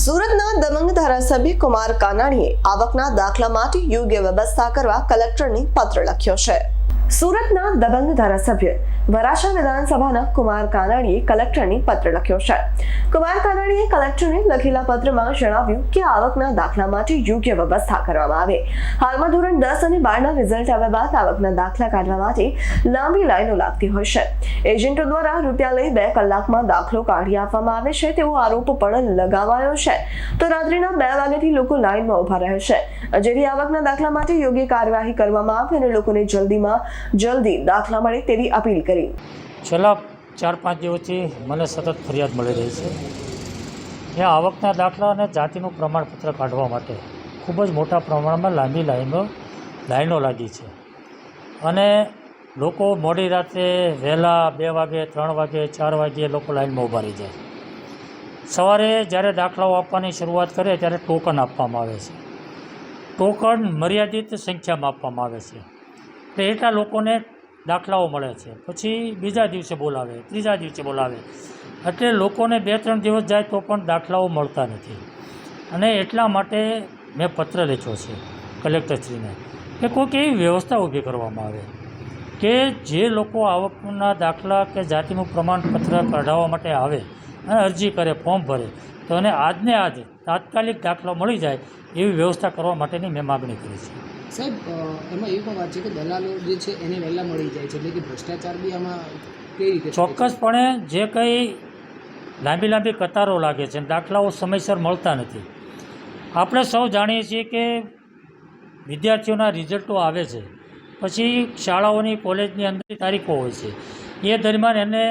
સુરતના દમંગ ધારાસભ્ય કુમાર કાનાણીએ આવકના દાખલા માટે યોગ્ય વ્યવસ્થા કરવા કલેક્ટરને પત્ર લખ્યો છે. સુરતના દબંગ ધારાસભ્ય વરાછા વિધાનસભાના કુમાર કાનાણીએ કલેક્ટરને પત્ર લખ્યો છે. કુમાર કાનાણીએ કલેક્ટરને લખેલા પત્રમાં જણાવ્યું કે આવકના દાખલા માટે યોગ્ય વ્યવસ્થા કરવામાં આવે. હાલમાં ધોરણ દસ અને બારના રિઝલ્ટ આવ્યા બાદ આવકના દાખલા કાઢવા માટે લાંબી લાઈનો લાગતી હોય છે. એજન્ટો દ્વારા રૂપિયા લઈ બે કલાકમાં દાખલો કાઢી આપવામાં આવે છે તેવો આરોપ પણ લગાવાયો છે. તો રાત્રિના બે વાગ્યાથી લોકો લાઈનમાં ઊભા રહે છે. જેથી આવકના દાખલા માટે યોગ્ય કાર્યવાહી કરવામાં આવે અને લોકોને જલ્દીમાં જલ્દી દાખલા મળે તેવી અપીલ કરી. છેલ્લા ચાર, પાંચ દિવસથી મને સતત ફરિયાદ મળી રહી છે. એ આવકના દાખલા અને જાતિનું પ્રમાણપત્ર કાઢવા માટે ખૂબ જ મોટા પ્રમાણમાં લાંબી લાઈનો લાઈનો લાગી છે. અને લોકો મોડી રાત્રે વહેલા બે વાગે, ત્રણ વાગે, ચાર વાગે લોકો લાઈનમાં ઊભા રહી જાય. સવારે જ્યારે દાખલાઓ આપવાની શરૂઆત કરે ત્યારે ટોકન આપવામાં આવે છે. ટોકન મર્યાદિત સંખ્યામાં આપવામાં આવે છે. તો એટલા લોકોને દાખલાઓ મળે છે. પછી બીજા દિવસે બોલાવે, ત્રીજા દિવસે બોલાવે. એટલે લોકોને બે ત્રણ દિવસ જાય તો પણ દાખલાઓ મળતા નથી. અને એટલા માટે મેં પત્ર લખ્યો છે કલેક્ટરશ્રીને કે કોઈક એવી વ્યવસ્થા ઊભી કરવામાં આવે કે જે લોકો આવકના દાખલા કે જાતિનું પ્રમાણપત્ર કઢાવવા માટે આવે અને અરજી કરે, ફોર્મ ભરે, તો એને આજને આજ તાત્કાલિક દાખલો મળી જાય એવી વ્યવસ્થા કરવા માટેની મેં માગણી કરી છે. સાહેબ એમાં એવી પણ વાત છે કે દલાલો જે છે એને વહેલા મળી જાય છે, એટલે કે ભ્રષ્ટાચાર બી આમાં કઈ રીતે ચોક્કસપણે જે કંઈ લાંબી લાંબી કતારો લાગે છે, દાખલાઓ સમયસર મળતા નથી. આપણે સૌ જાણીએ છીએ કે વિદ્યાર્થીઓના રિઝલ્ટો આવે છે, પછી શાળાઓની કોલેજની અંદર તારીખો હોય છે. એ દરમિયાન એને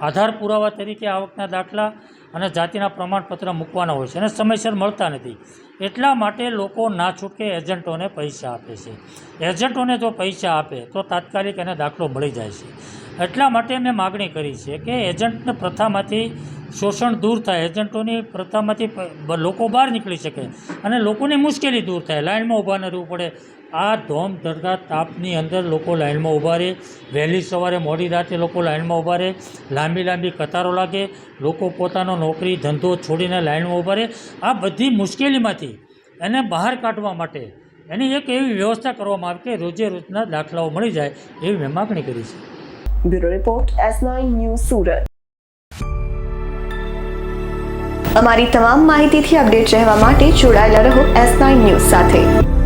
આધાર પુરાવા તરીકે આવકના દાખલા અને જાતિના પ્રમાણપત્ર મૂકવાના હોય છે અને સમયસર મળતા નથી. એટલા માટે લોકો ના છૂટકે એજન્ટોને પૈસા આપે છે. એજન્ટોને જો પૈસા આપે તો તાત્કાલિક એને દાખલો મળી જાય છે. એટલા માટે મેં માગણી કરી છે કે એજન્ટને પ્રથામાંથી શોષણ દૂર થાય, એજન્ટોની પ્રથામાંથી લોકો બહાર નીકળી શકે અને લોકોની મુશ્કેલી દૂર થાય. લાઇનમાં ઊભા ન રહેવું પડે આ ધોમ ધરતા તાપની અંદર લોકો લાઇનમાં ઊભા રહે. વહેલી સવારે મોડી રાતે લોકો લાઇનમાં ઊભા રહે. લાંબી લાંબી કતારો લાગે. લોકો પોતાનો નોકરી, ધંધો છોડીને લાઇનમાં ઊભા રહે. આ બધી મુશ્કેલીમાંથી એને બહાર કાઢવા માટે એની એક એવી વ્યવસ્થા કરવામાં આવે કે રોજે રોજના દાખલાઓ મળી જાય એવી મેં માગણી કરી છે. Bureau report, S news Surat. અમારી તમામ માહિતીથી અપડેટ રહેવા માટે જોડાયેલા રહો એસ ન્યૂઝ સાથે.